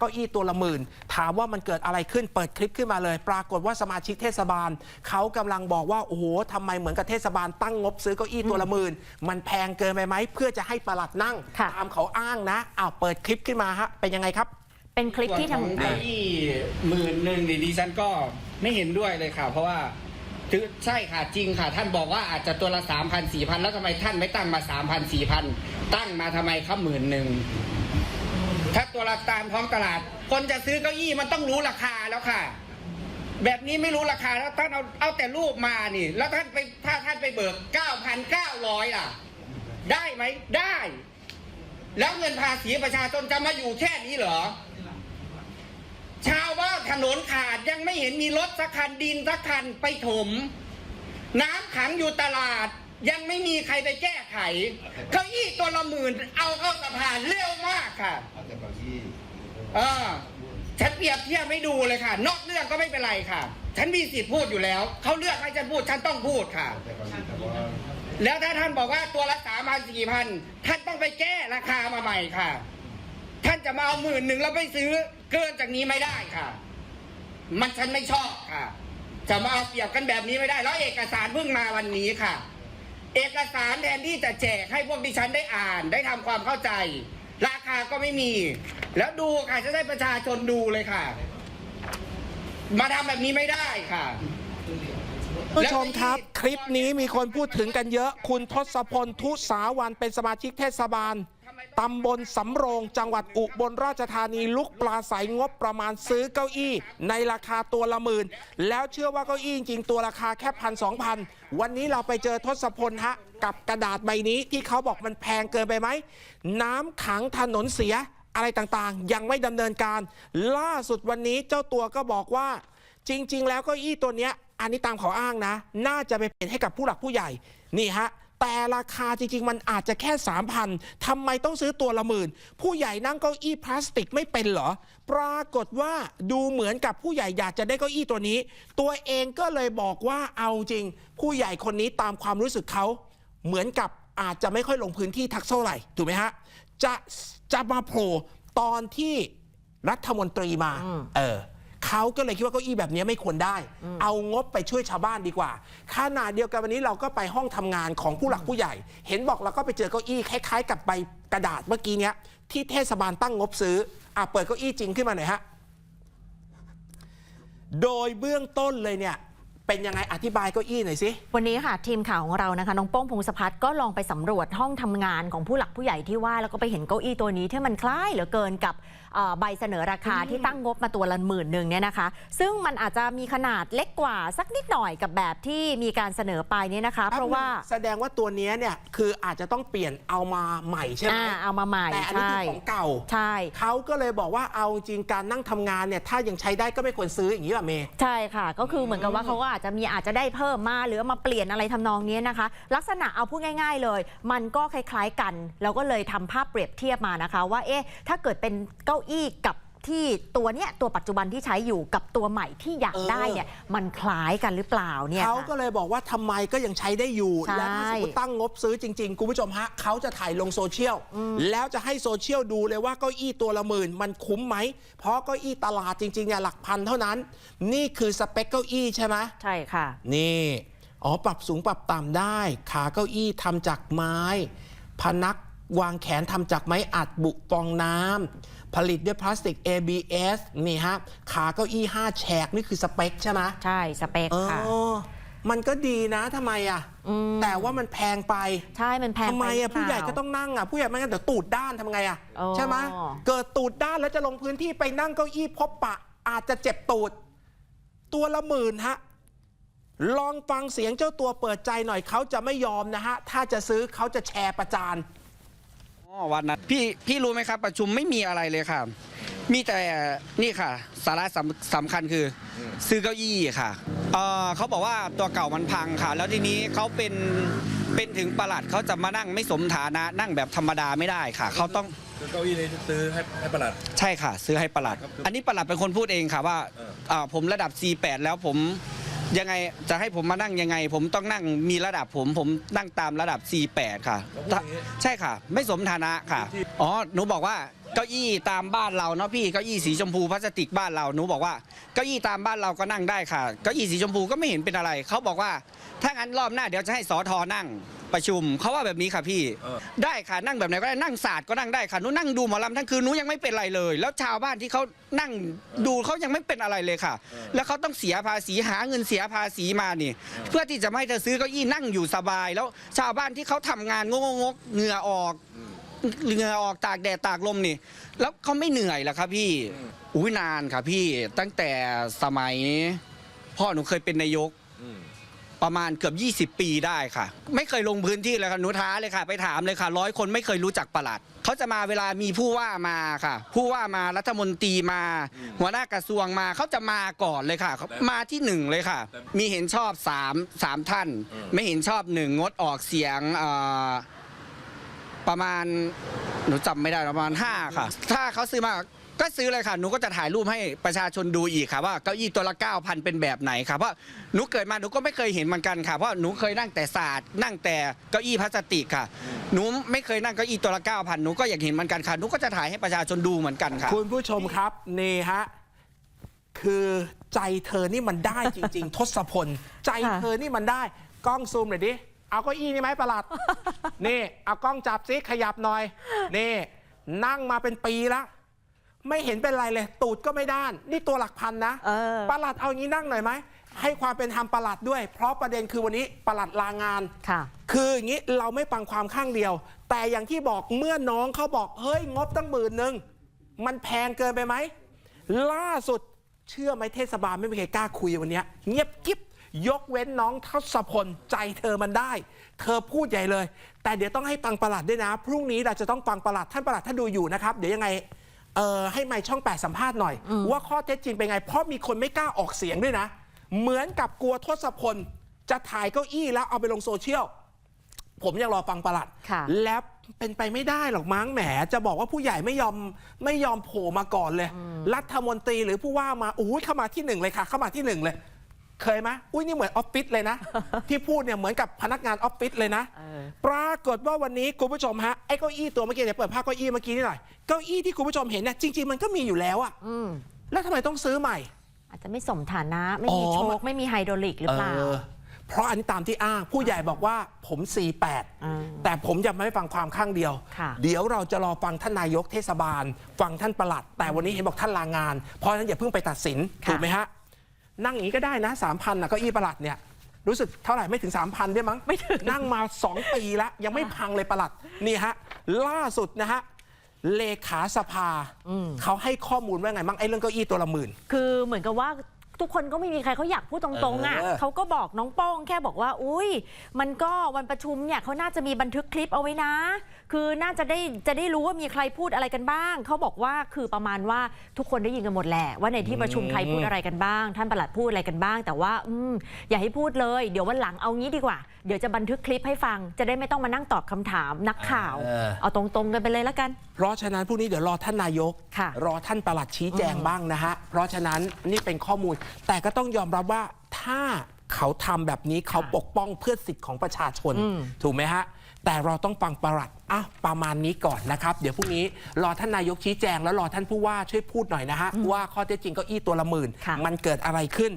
เก้าอี้ตัวละหมื่น ถามว่ามันเกิดอะไรขึ้นเปิดคลิปขึ้นมาเลย ปรากฏว่าสมาชิกเทศบาล เขากำลังบอกว่า โอ้โหทำไมเหมือนกับเทศบาลตั้งงบซื้อเก้าอี้ตัวละหมื่น มันแพงเกินไปไหม เพื่อจะให้ประหลัดนั่งค่ะตามเขาอ้างนะอ้าวเปิดคลิปขึ้นมาฮะ เป็นยังไงครับ เป็นคลิปที่ส่วนของทำเก้าอี้หมื่นหนึ่งนี่ดิฉันก็ไม่เห็นด้วยเลยค่ะ เพราะว่าถือใช่ค่ะจริงค่ะ ท่านบอกว่าอาจจะตัวละสามพันสี่พันแล้วทำไมท่านไม่ตั้งมาสามพันสี่พันตั้งมาทำไมครับหมื่นหนึ่ง ถ้าตัวละตามท้องตลาด คนจะซื้อเก้าอี้มันต้องรู้ราคาแล้วค่ะ แบบนี้ไม่รู้ราคาแล้วท่านเอาเอาแต่รูปมานี่ แล้วท่านไปถ้าท่านไปเบิกเก้าพันเก้าร้อยล่ะ ได้ไหมได้ แล้วเงินภาษีประชาชนจะมาอยู่แค่นี้เหรอ ชาวบ้านถนนขาดยังไม่เห็นมีรถสักคันดินสักคันไปถม น้ำขังอยู่ตลาดยังไม่มีใครไปแก้ ไข เก้าอี้ตัวละหมื่นเอาเข้าสะพานเร็วมากค่ะเอาแต่เก้าอี้เออฉันเปรียบเทียบไม่ดูเลยค่ะ นอกเรื่องก็ไม่เป็นไรค่ะ ฉันมีสิทธิ์พูดอยู่แล้ว เขาเลือกให้ฉันพูดฉันต้องพูดค่ะเอาแต่เก้าอี้แต่ว่าแล้วถ้าท่านบอกว่าตัวละสามพันสี่พันท่านต้องไปแก้ราคามาใหม่ค่ะ ท่านจะมาเอาหมื่นหนึ่งแล้วไปซื้อเกินจากนี้ไม่ได้ค่ะ มันฉันไม่ชอบค่ะ จะมาเอาเปรียบกันแบบนี้ไม่ได้ แล้วเอกสารเพิ่งมาวันนี้ค่ะ เอกสารแทนที่จะแจกให้พวกดิฉันได้อ่านได้ทำความเข้าใจ ราคาก็ไม่มี แล้วดูค่ะจะได้ประชาชนดูเลยค่ะ มาทำแบบนี้ไม่ได้ค่ะ ผู้ชมครับ คลิปนี้มีคนพูดถึงกันเยอะ คุณทศพลทุสาวันเป็นสมาชิกเทศบาล ตำบลสำโรงจังหวัดอุบลราชธานีลุกปลาใสงบประมาณซื้อเก้าอี้ ในราคาตัวละหมื่น แล้วเชื่อว่าเก้าอี้จริงตัวราคาแค่พันสองพันวันนี้เราไปเจอทศพลฮะ กับกระดาษใบนี้ที่เขาบอกมันแพงเกินไปไหม น้ำขังถนนเสียอะไรต่างๆ ยังไม่ดำเนินการ ล่าสุดวันนี้เจ้าตัวก็บอกว่า จริง ๆ แล้วเก็อี้ตัวเนี้ยอันนี้ตามเขาอ้างนะ น่าจะไปเปลี่ยนให้กับผู้หลักผู้ใหญ่นี่ฮะ แต่ราคาจริง ๆ มันอาจจะแค่ 3,000ทำไมต้องซื้อตัวละหมื่น ผู้ใหญ่นั่งเก้าอี้พลาสติกไม่เป็นเหรอ ปรากฏว่าดูเหมือนกับผู้ใหญ่อยากจะได้เก้าอี้ตัวนี้ ตัวเองก็เลยบอกว่าเอาจริง ผู้ใหญ่คนนี้ตามความรู้สึกเขาเหมือนกับอาจจะไม่ค่อยลงพื้นที่ทักเท่าไหร่ถูกไหมฮะจะจะมาโผล่ตอนที่รัฐมนตรีมา เออ เขาก็เลยคิดว่าเก้าอี้แบบนี้ไม่ควรได้ เอางบไปช่วยชาวบ้านดีกว่าขนาดเดียวกันวันนี้เราก็ไปห้องทำงานของผู้หลักผู้ใหญ่ เห็นบอกเราก็ไปเจอเก้าอี้คล้าย ๆ กับใบกระดาษเมื่อกี้เนี้ยที่เทศบาลตั้งงบซื้ออะเปิดเก้าอี้จริงขึ้นมาหน่อยฮะโดยเบื้องต้นเลยเนี่ยเป็นยังไงอธิบายเก้าอี้หน่อยสิ วันนี้ค่ะ ทีมข่าวของเรานะคะน้องโป้งพงศพัฒน์ก็ลองไปสำรวจห้องทำงานของผู้หลักผู้ใหญ่ที่ว่า แล้วก็ไปเห็นเก้าอี้ตัวนี้ที่มันคล้ายเหลือเกินกับเอ่อ ใบเสนอราคาที่ตั้งงบมาตัวละหมื่นหนึ่งเนี่ยนะคะ ซึ่งมันอาจจะมีขนาดเล็กกว่าสักนิดหน่อยกับแบบที่มีการเสนอไปเนี่ยนะคะ เพราะว่าแสดงว่าตัวเนี้ยเนี่ยคืออาจจะต้องเปลี่ยนเอามาใหม่ใช่ไหมอ่าเอามาใหม่แต่อันนี้ใช่คือของเก่าใช่เขาก็เลยบอกว่าเอาจริงการนั่งทำงานเนี่ยถ้ายังใช้ได้ก็ไม่ควรซื้ออย่างนี้ป่ะเมย์ใช่ค่ะ ก็คือเหมือนกับว่าเขาก็อาจจะมีอาจจะได้เพิ่มมาหรือเอามาเปลี่ยนอะไรทำนองนี้นะคะ ลักษณะเอาพูดง่าย ๆเลย มันก็คล้ายๆกัน แล้วก็เลยทำภาพเปรียบเทียบมานะคะ ว่าเอ๊ะถ้าเกิดเป็นเก้าอี้กับที่ตัวเนี้ยตัวปัจจุบันที่ใช้อยู่กับตัวใหม่ที่อยากเออได้เนี่ยมันคล้ายกันหรือเปล่าเนี่ยเขาค่ะก็เลยบอกว่าทำไมก็ยังใช้ได้อยู่ใช่และถ้าสมมติตั้งงบซื้อจริงๆ คุณผู้ชมฮะเขาจะถ่ายลงโซเชียล แล้วจะให้โซเชียลดูเลยว่าเก้าอี้ตัวละหมื่นมันคุ้มไหม เพราะเก้าอี้ตลาดจริงๆเนี่ยหลักพันเท่านั้น นี่คือสเปคเก้าอี้ใช่ไหมใช่ค่ะ นี่อ๋อปรับสูงปรับต่ำได้ ขาเก้าอี้ทำจากไม้ พนัก วางแขนทำจากไม้อัดบุฟองน้ำผลิตด้วยพลาสติก ABS นี่ฮะ ขาเก้าอี้ 5 แฉก นี่คือสเปคใช่ไหมใช่ สเปคเอค่ะอมันก็ดีนะทำไมอะมแต่ว่ามันแพงไป ใช่ มันแพงทำไมปหรือะเปผู้ล่าใหญ่ก็ต้องนั่งอะผู้ใหญ่ไม่งั้นเดี๋ยวตูดด้านทำไงอะอ๋อใช่ไหมเกิดตูดด้านแล้วจะลงพื้นที่ไปนั่งเก้าอี้พบปะ อาจจะเจ็บตูด ตัวละหมื่นฮะลองฟังเสียงเจ้าตัวเปิดใจหน่อยเขาจะไม่ยอมนะฮะถ้าจะซื้อเขาจะแชร์ประจานอ๋อ วันนั้นพี่พี่รู้ไหมครับ ประชุมไม่มีอะไรเลยค่ะ มีแต่นี่ค่ะ สาระสำสำคัญคืออซื้อเก้าอี้ค่ะเอ่อเขาบอกว่าตัวเก่ามันพังค่ะ แล้วทีนี้เขาเป็นเป็นถึงประหลัดเขาจะมานั่งไม่สมฐานะนั่งแบบธรรมดาไม่ได้ค่ะเขาต้องคือเก้าอี้นี้ซื้อให้ให้ประหลัด ใช่ค่ะ ซื้อให้ประหลัดครับอันนี้ประหลัดเป็นคนพูดเองค่ะว่าเอออ่าผมระดับ C8 แล้วผม ยังไงจะให้ผมมานั่งยังไง ผมต้องนั่งมีระดับผมผมนั่งตามระดับ C8 ค่ะแล้วพวกนี้ใช่ค่ะ ไม่สมฐานะค่ะที่อ๋อหนูบอกว่าเก้าอี้ตามบ้านเราเนาะพี่เก้าอี้สีชมพูพลาสติกบ้านเราหนูบอกว่าเก้าอี้ตามบ้านเราก็นั่งได้ค่ะเก้าอี้สีชมพูก็ไม่เห็นเป็นอะไร เขาบอกว่าถ้างั้นรอบหน้าเดี๋ยวจะให้สอทอนั่ง ประชุมเขาว่าแบบนี้ค่ะพี่ เออ ได้ค่ะนั่งแบบไหนก็ได้นั่งศาสตร์ก็นั่งได้ค่ะหนูนั่งดูหมอลำทั้งคืนหนูยังไม่เป็นไรเลย แล้วชาวบ้านที่เขานั่งดูเขายังไม่เป็นอะไรเลยค่ะ แล้วเขาต้องเสียภาษีหาเงินเสียภาษีมานี่ เพื่อที่จะไม่ให้เธอซื้อเก้าอี้นั่งอยู่สบาย แล้วชาวบ้านที่เขาทำงานงงงกๆเหงื่อออก เหงื่อออกตากแดดตากลมนี่ แล้วเขาไม่เหนื่อยเหรอครับพี่ อุ้ยนานค่ะพี่ตั้งแต่สมัย พ่อหนูเคยเป็นนายก อืม ประมาณเกือบ 20 ปีได้ค่ะ ไม่เคยลงพื้นที่เลยค่ะหนูท้าเลยค่ะ ไปถามเลยค่ะร้อยคนไม่เคยรู้จักประหลัดเขาจะมาเวลามีผู้ว่ามาค่ะ ผู้ว่ามารัฐมนตรีมา หัวหน้ากระทรวงมาเขาจะมาก่อนเลยค่ะเขามาที่หนึ่งเลยค่ะ มีเห็นชอบสามสามท่าน ไม่เห็นชอบหนึ่งงดออกเสียงเอ่อประมาณหนูจำไม่ได้ประมาณห้าค่ะ ถ้าเขาซื้อมา ก็ซื้อเลยค่ะหนูก็จะถ่ายรูปให้ประชาชนดูอีกค่ะว่าเก้าอี้ตัวละ9,000เป็นแบบไหนค่ะเพราะหนูเกิดมาหนูก็ไม่เคยเห็นเหมือนกันค่ะเพราะหนูเคยนั่งแต่ศาสตร์นั่งแต่เก้าอี้พลาสติกค่ะหนูไม่เคยนั่งเก้าอี้ตัวละ9,000หนูก็อยากเห็นเหมือนกันค่ะหนูก็จะถ่ายให้ประชาชนดูเหมือนกันค่ะ คุณผู้ชมครับนี่ฮะคือใจเธอนี่มันได้จริง ๆ ทศพล ใจเธอนี่มันได้กล้องซูมหน่อยดิเอาเก็อี้นี่ไหมประหลัด นี่ เอากล้องจับซิขยับหน่อย นี่ นั่งมาเป็นปีละ ไม่เห็นเป็นไรเลย ตูดก็ไม่ด้าน นี่ตัวหลักพันนะเออ ประหลัดเอางี้นั่งหน่อยไหมให้ความเป็นธรรมประหลัดด้วย เพราะประเด็นคือวันนี้ประหลัดลางาน ค่ะ คืออย่างนี้เราไม่ฟังความข้างเดียว แต่อย่างที่บอกเมื่อน้องเขาบอกเฮ้ยงบตั้งหมื่นหนึ่งมันแพงเกินไปไหม ล่าสุดเชื่อไหมเทศบาลไม่มีใครกล้าคุยวันเนี้ยเงียบกิ๊บยกเว้นน้องทศพลใจเธอมันได้ เธอพูดใหญ่เลย แต่เดี๋ยวต้องให้ฟังประหลัดด้วยนะ พรุ่งนี้เราจะต้องฟังประหลัดท่านประหลัดถ้าดูอยู่นะครับ เดี๋ยวยังไง เอ่อให้ไมค์ช่องแปดสัมภาษณ์หน่อย ว่าข้อเท็จจริงเป็นไง เพราะมีคนไม่กล้าออกเสียงด้วยนะ เหมือนกับกลัวทศพล จะถ่ายเก้าอี้แล้วเอาไปลงโซเชียล ผมยังรอฟังประหลัด ค่ะแล้วเป็นไปไม่ได้หรอกมั้งแหม จะบอกว่าผู้ใหญ่ไม่ยอมไม่ยอมโผล่มาก่อนเลย รัฐมนตรีหรือผู้ว่ามาโอ้ยเข้ามาที่หนึ่งเลยค่ะ เข้ามาที่หนึ่งเลย เคยไหมอุ้ยนี่เหมือนออฟฟิศเลยนะ ที่พูดเนี่ยเหมือนกับพนักงานออฟฟิศเลยนะเออปรากฏว่าวันนี้คุณผู้ชมฮะไอ้เก้าอี้ตัวเมื่อกี้เดี๋ยวเปิดภาพเก้าอี้เมื่อกี้นี่หน่อยเก้าอี้ที่คุณผู้ชมเห็นเนี่ยจริง ๆ มันก็มีอยู่แล้วอะอืมแล้วทำไมต้องซื้อใหม่ อาจจะไม่สมฐานะ ไม่มีอ๋อโชคไม่มีไฮดรอลิกหรือเปล่าอเพราะอันนี้ตามที่อ้างผู้ใหญ่บอกว่าผม48อ่าแต่ผมจะไม่ฟังความข้างเดียว ค่ะ เดี๋ยวเราจะรอฟังท่านนายกเทศบาล ฟังท่านประหลัด แต่วันนี้เห็นบอกท่านลางาน เพราะฉะนั้นอย่าเพิ่งไปตัดสินค่ะถูกไหมฮะ นั่งอย่างนี้ก็ได้นะ3,000นะเก็อี้ประหลัดเนี่ยรู้สึกเท่าไหร่ไม่ถึง 3,000ด้วยมั้งไม่ถึงนั่งมา 2 ปีแล้ว ยังไม่พังเลยประหลัด นี่ฮะ ล่าสุดนะฮะ เลขาสภา เขาให้ข้อมูลว่าไงบ้างไอ้เรื่องเก้าอี้ตัวละหมื่น คือเหมือนกับว่า ทุกคนก็ไม่มีใครเขาอยากพูดตรงๆอะเออ เขาก็บอกน้องโป้งแค่บอกว่า อุ้ยมันก็วันประชุมเนี่ยเขาน่าจะมีบันทึกคลิปเอาไว้นะ คือน่าจะได้จะได้รู้ว่ามีใครพูดอะไรกันบ้าง เขาบอกว่าคือประมาณว่าทุกคนได้ยินกันหมดแหละว่าในที่ประชุมใครพูดอะไรกันบ้าง ท่านประหลัดพูดอะไรกันบ้าง แต่ว่าอืมอย่าให้พูดเลย เดี๋ยววันหลังเอางี้ดีกว่า เดี๋ยวจะบันทึกคลิปให้ฟัง จะได้ไม่ต้องมานั่งตอบคำถามนักข่าว เออ เอาตรงๆกันไปเลยแล้วกัน เพราะฉะนั้นพรุ่งนี้เดี๋ยวรอท่านนายก ค่ะรอท่านประหลัดชี้แจงบ้างนะฮะ เพราะฉะนั้นนี่เป็นข้อมูลแต่ก็ต้องยอมรับว่าถ้าเขาทำแบบนี้เขาปกป้องเพื่อสิทธิ์ของประชาชนอืมถูกไหมฮะ แต่เราต้องฟังประหลัดอะประมาณนี้ก่อนนะครับ เดี๋ยวพรุ่งนี้รอท่านนายกชี้แจงแล้วรอท่านผู้ว่าช่วยพูดหน่อยนะฮะว่าข้อเท็จจริงเก็อี้ตัวละหมื่นค่ะมันเกิดอะไรขึ้น